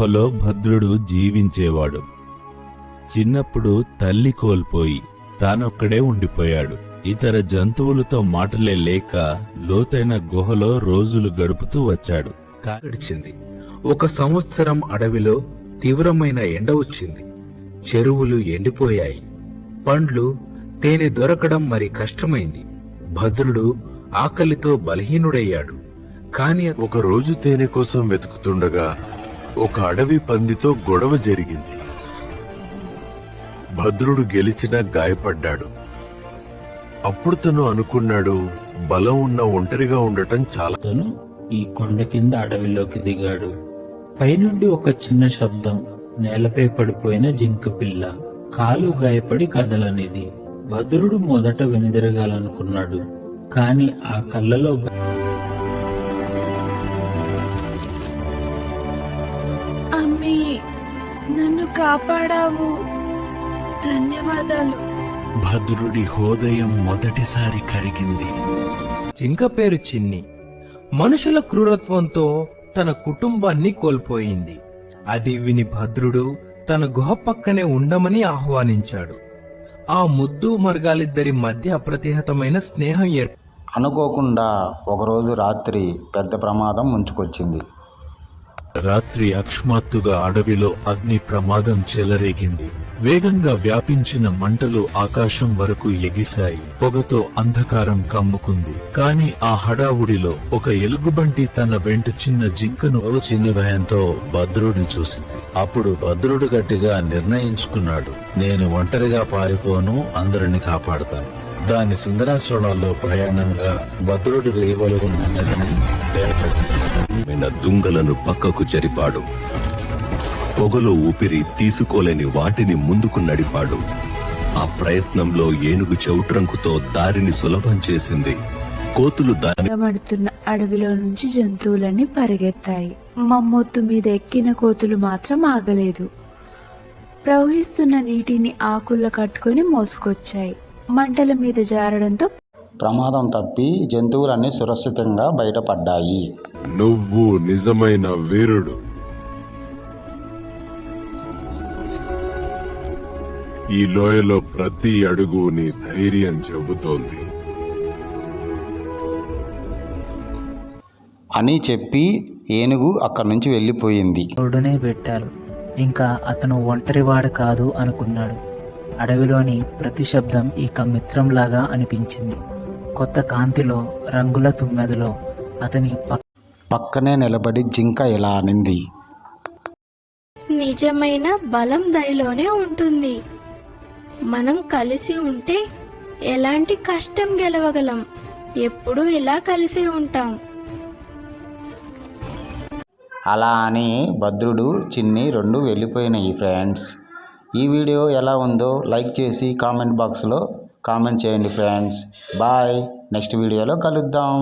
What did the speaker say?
గుహలో భద్రుడు జీవించేవాడు. చిన్నప్పుడు తల్లి కోల్పోయి తానొక్కడే ఉండిపోయాడు. ఇతర జంతువులతో మాటలే లేక లోతైన గుహలో రోజులు గడుపుతూ వచ్చాడు. గడిచింది ఒక సంవత్సరం అడవిలో తీవ్రమైన ఎండ వచ్చింది. చెరువులు ఎండిపోయాయి. పండ్లు తేనె దొరకడం మరి కష్టమైంది. భద్రుడు ఆకలితో బలహీనుడయ్యాడు. కాని అతను ఒక రోజు తేనె కోసం వెతుకుతుండగా ఒక అడవి పందితో గొడవ జరిగింది. భద్రుడు గెలిచిన గాయపడ్డాడు. అప్పుడు తను అనుకున్నాడు బలం ఉన్న ఒంటరిగా ఉండటం చాలా తను ఈ కొండ కింద అడవిలోకి దిగాడు. పైనుండి ఒక చిన్న శబ్దం నేలపై పడిపోయిన జింక పిల్ల కాలు గాయపడి కదలనిది. భద్రుడు మొదట వెనుదిరగాలనుకున్నాడు కాని ఆ కళ్ళలో అమ్మి నన్ను కాపాడావు. ధన్యవాదాలు. భద్రుడి హృదయం మొదటిసారి కరిగింది. జింక పేరు చిన్ని. మనుషుల క్రూరత్వంతో తన కుటుంబాన్ని కోల్పోయింది. అది విని భద్రుడు తన గుహ పక్కనే ఉండమని ఆహ్వానించాడు. ఆ ముద్దు మరగాలిద్దరి మధ్య అప్రతిహతమైన స్నేహం ఏర్పడింది అనుకోకుండా ఒకరోజు రాత్రి పెద్ద ప్రమాదం ముంచుకొచ్చింది. రాత్రి అక్స్మాత్తుగా అడవిలో అగ్ని ప్రమాదం చెలరేగింది. వేగంగా వ్యాపించిన మంటలు ఆకాశం వరకు ఎగిశాయి. పొగతో అంధకారం కమ్ముకుంది. కాని ఆ హడావుడిలో ఒక ఎలుగుబంటి తన వెంట చిన్న జింకను చిన్న భయంతో భద్రుడిని చూసింది. అప్పుడు భద్రుడు గట్టిగా నిర్ణయించుకున్నాడు. నేను ఒంటరిగా పారిపోను అందరిని కాపాడతాను. దాని సుందరాశ్రమంలో ప్రయాణంగా భద్రుడి రేవలు నన్నదని మైన దుంగలను పక్కకు జరిపాడు. పొగలో ఊపిరి తీసుకోలేని వాటిని ముందుకు నడిపాడు. ఆ ప్రయత్నంలో ఏనుగు చౌట్రంకుతో దారిని సులభం చేసింది. కోతులు దాని మడుతున్న అడవిలో నుంచి జంతువులన్నీ పరిగెత్తాయి. మమ్మొత్తు మీద ఎక్కిన కోతులు మాత్రం ఆగలేదు. ప్రవహిస్తున్న నీటిని ఆకుల్ల కట్టుకొని మోసుకొచ్చాయి. మంటల మీద జారడంతో ప్రమాదం తప్పి జంతువులన్నీ సురక్షితంగా బయటపడ్డాయి. నువ్వు నిజమైన వీరుడు. ఈ లోయలో ప్రతి అడుగు నీ ధైర్యం చెబుతోంది. అని చెప్పి ఏనుగు అక్కడి నుంచి వెళ్ళిపోయింది. పెట్టారు. ఇంకా అతను ఒంటరివాడు కాదు అనుకున్నాడు. అడవిలోని ప్రతి శబ్దం ఇక మిత్రంలాగా అనిపించింది. కొత్త కాంతిలో రంగుల తుమ్మెదలో అతని పక్క పక్కనే నిలబడి జింక ఇలా అనింది. నిజమైన బలం దయలోనే ఉంటుంది. మనం కలిసి ఉంటే ఎలాంటి కష్టం గెలవగలం? ఎప్పుడూ ఇలా కలిసి ఉంటాం. అలా అని భద్రుడు చిన్ని రెండు వెళ్ళిపోయినాయి ఫ్రెండ్స్. ఈ వీడియో ఎలా ఉందో లైక్ చేసి కామెంట్ బాక్స్లో కామెంట్ చేయండి ఫ్రెండ్స్. బాయ్. నెక్స్ట్ వీడియోలో కలుద్దాం.